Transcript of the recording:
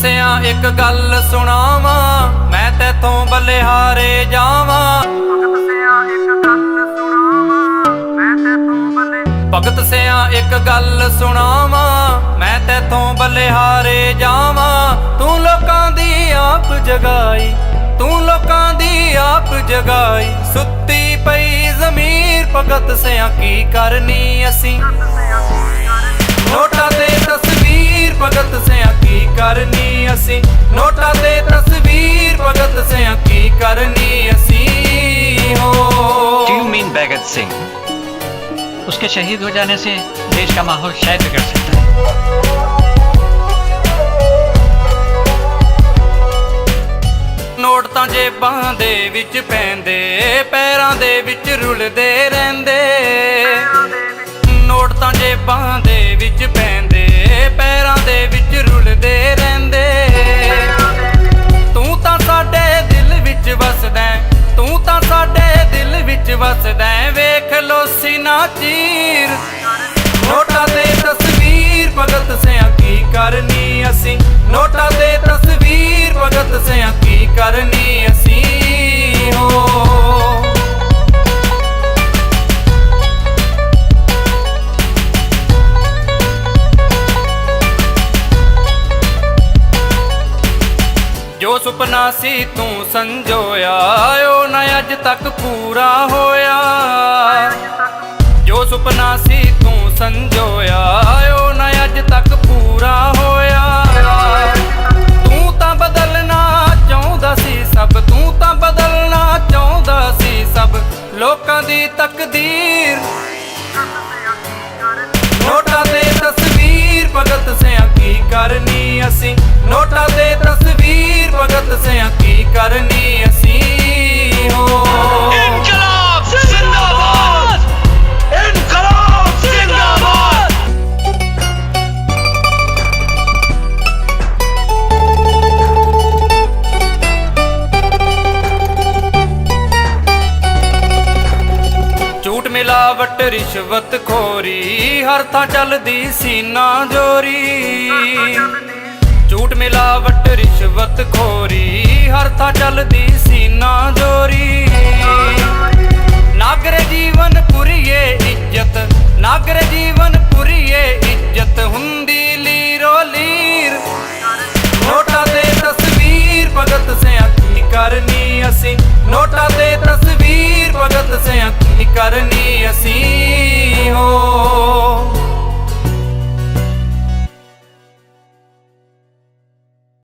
ਸਿਆਂ ਇੱਕ ਗੱਲ ਸੁਣਾਵਾਂ, ਮੈਂ ਤੇਥੋਂ ਬਲਿਹਾਰੇ ਜਾਵਾਂ। ਭਗਤ ਸਿਆਂ, ਇੱਕ ਗੱਲ ਸੁਣਾਵਾਂ, ਮੈਂ ਤੇਥੋਂ ਬਲਿਹਾਰੇ ਜਾਵਾਂ। ਤੂੰ ਲੋਕਾਂ ਦੀ ਆਪ ਜਗਾਈ, ਤੂੰ ਲੋਕਾਂ ਦੀ ਆਪ ਜਗਾਈ। ਸੁੱਤੀ ਪਈ ਜ਼ਮੀਰ, ਭਗਤ ਸਿਆਂ, ਕੀ ਕਰਨੀ ਅਸੀਂ? ਨੋਟਾਂ ਤੇ ਤਸਵੀਰ भगत सिंह उसके शहीद हो जाने से देश का माहौल शायद बिगड़ सकता है ਨੋਟ ਤਾਂ ਜੇਬਾਂ ਦੇ ਵਿੱਚ ਪੈਂਦੇ ਪੈਰਾਂ ਦੇ ਵਿੱਚ ਰੁਲਦੇ ਰਹਿੰਦੇ ਨੋਟ ਤਾਂ ਜੇਬਾਂ ਦੇ ਵਿੱਚ ਪੈਂਦੇ ਕਰਨੀ ਅਸੀਂ? ਨੋਟਾਂ ਤੇ ਤਸਵੀਰ ਭਗਤ ਸਿਆਂ ਕੀ ਕਰਨੀ ਅਸੀਂ? ਹੋ। ਜੋ ਸੁਪਨਾ ਸੀ ਤੂੰ ਸੰਜੋਇਆ, ਉਹ ਨਾ ਅੱਜ ਤੱਕ ਪੂਰਾ ਹੋਇਆ। ਜੋ ਸੁਪਨਾ ਸੀ ਤੂੰ ਸੰਜੋਇਆ ਜੱਟ ਰਿਸ਼ਵਤ ਖੋਰੀ, ਹਰ ਥਾਂ ਚੱਲਦੀ ਸੀਨਾ ਜੋਰੀ। ਝੂਠ ਮਿਲਾਵਟ ਰਿਸ਼ਵਤ ਖੋਰੀ, ਹਰ ਥਾਂ ਚੱਲਦੀ ਸੀਨਾ ਜੋਰੀ। ਨਾਗਰ ਜੀਵਨ ਪੁਰੀਏ ਇੱਜ਼ਤ, ਨਾਗਰ ਜੀਵਨ ਪੁਰੀਏ ਇੱਜ਼ਤ, ਹੁੰਦੀ ਲੀਰੋ ਲੀਰ। ਨੋਟਾ ਦੇ ਤਸਵੀਰ ਭਗਤ ਸਿਆਂ ਕਰਨੀ ਅਸੀਂ, ਨੋਟਾ ਦੇ ਤਸਵੀਰ ਭਗਤ ਸਿਆਂ ਕਰਨੀ ਅਸੀਂ ਹੋ